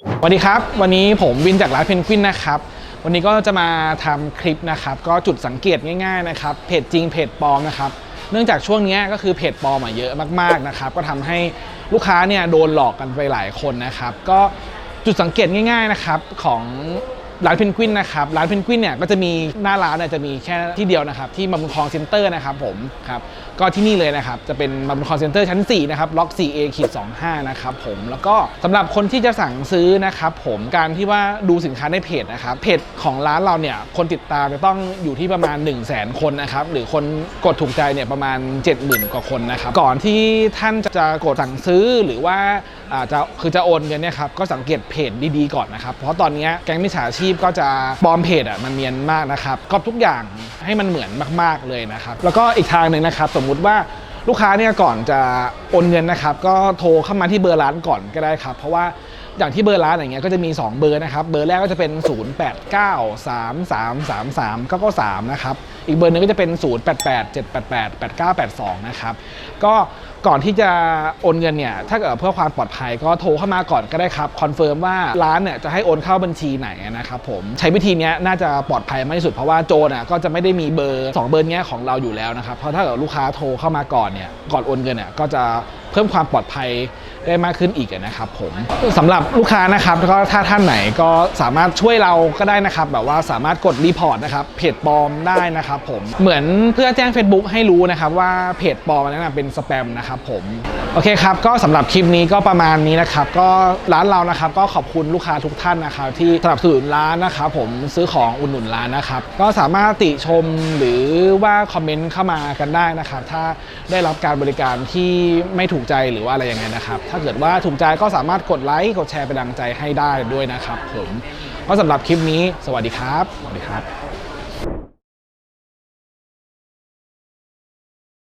สวัสดีครับ วันนี้ผมวินจากร้านเพนกวินนะครับ วันนี้ก็จะมาทำคลิปนะครับ ก็จุดสังเกตง่ายๆนะครับเพจจริงเพจปลอมนะครับ เนื่องจากช่วงนี้ก็คือเพจปลอมอะเยอะมากๆนะครับ ก็ทำให้ลูกค้าเนี่ยโดนหลอกกันไปหลายคนนะครับ ก็จุดสังเกตง่าย ๆนะครับของ ร้านเพนกวินนะครับร้านเพนกวินเนี่ยก็จะมีหน้าร้านเนี่ยจะมีแค่ที่เดียวนะครับที่บำรุงคลองเซ็นเตอร์นะครับผมครับก็ที่นี่เลยนะครับจะเป็นบำรุงคลองเซ็นเตอร์ชั้น4นะครับล็อก 4A ขีด25นะครับผมแล้วก็สำหรับคนที่จะสั่งซื้อนะครับผมการที่ว่าดูสินค้าในเพจนะครับเพจของร้านเราเนี่ยคนติดตามจะต้องอยู่ที่ประมาณ 1 0 0 0 0แสนคนนะครับหรือคนกดถูกใจเนี่ยประมาณ 70,000 กว่าคนนะครับก่อนที่ท่านจะกดสั่งซื้อหรือว่าอาจจะคือจะโอนเงินเนี่ยครับก็สังเกตเพจดีๆก่อนนะครับเพราะตอนนี้แก๊งมิจฉาชีพก็จะปลอมเพจอะมันเนียนมากนะครับก็ทุกอย่างให้มันเหมือนมาก ๆเลยนะครับ แล้วก็อีกทางหนึ่งนะครับ สมมุติว่าลูกค้าเนี่ยก่อนจะโอนเงินนะครับ ก็โทรเข้ามาที่เบอร์ร้านก่อนก็ได้ครับ เพราะว่าอย่างที่เบอร์ร้านอย่างเงี้ยก็จะมี 2 เบอร์นะครับ เบอร์แรกก็จะเป็น 0 8 9 3 3 3 3 9 9 3 นะครับ อีกเบอร์หนึงก็จะเป็น 0 8 8 7 8 8 8 9 8 2 นะครับ ก็ก่อนที่จะโอนเงินเนี่ยถ้าเกิดเพื่อความปลอดภัยก็โทรเข้ามาก่อนก็ได้ครับคอนเฟิร์มว่าร้านเนี่ยจะให้โอนเข้าบัญชีไหนนะครับผมใช้วิธีเนี้ยน่าจะปลอดภัยมากที่สุดเพราะว่าโจรอะก็จะไม่ได้มีเบอร์ 2 เบอร์เนี้ยของเราอยู่แล้วนะครับเพราะถ้าเกิดลูกค้าโทรเข้ามาก่อนเนี่ยก่อนโอนเงินเนี่ยก็จะเพิ่มความปลอดภัยได้มากขึ้นอีกนะครับผมสำหรับลูกค้านะครับก็ถ้าท่านไหนก็สามารถช่วยเราก็ได้นะครับ แบบว่าสามารถกดรีพอร์ตนะครับเพจปลอมได้นะครับผมเหมือนเพื่อแจ้ง Facebook ให้รู้นะครับว่าเพจปลอมนั้นเป็นสแปมนะครับผมโอเคครับก็สำหรับคลิปนี้ก็ประมาณนี้นะครับก็ร้านเรานะครับก็ขอบคุณลูกค้าทุกท่านนะครับที่สนับสนุนร้านนะครับผมซื้อของอุดหนุนร้านนะครับก็สามารถติชมหรือว่าคอมเมนต์เข้ามากันได้นะครับถ้าได้รับการบริการที่ไม่ถูกใจหรือว่าอะไรยังไงนะครับถ้าเกิดว่าถูกใจก็สามารถกดไลค์กดแชร์เป็นกำลังใจให้ได้ด้วยนะครับผมก็สำหรับคลิปนี้ สวัสดีครับ สวัสดีครับ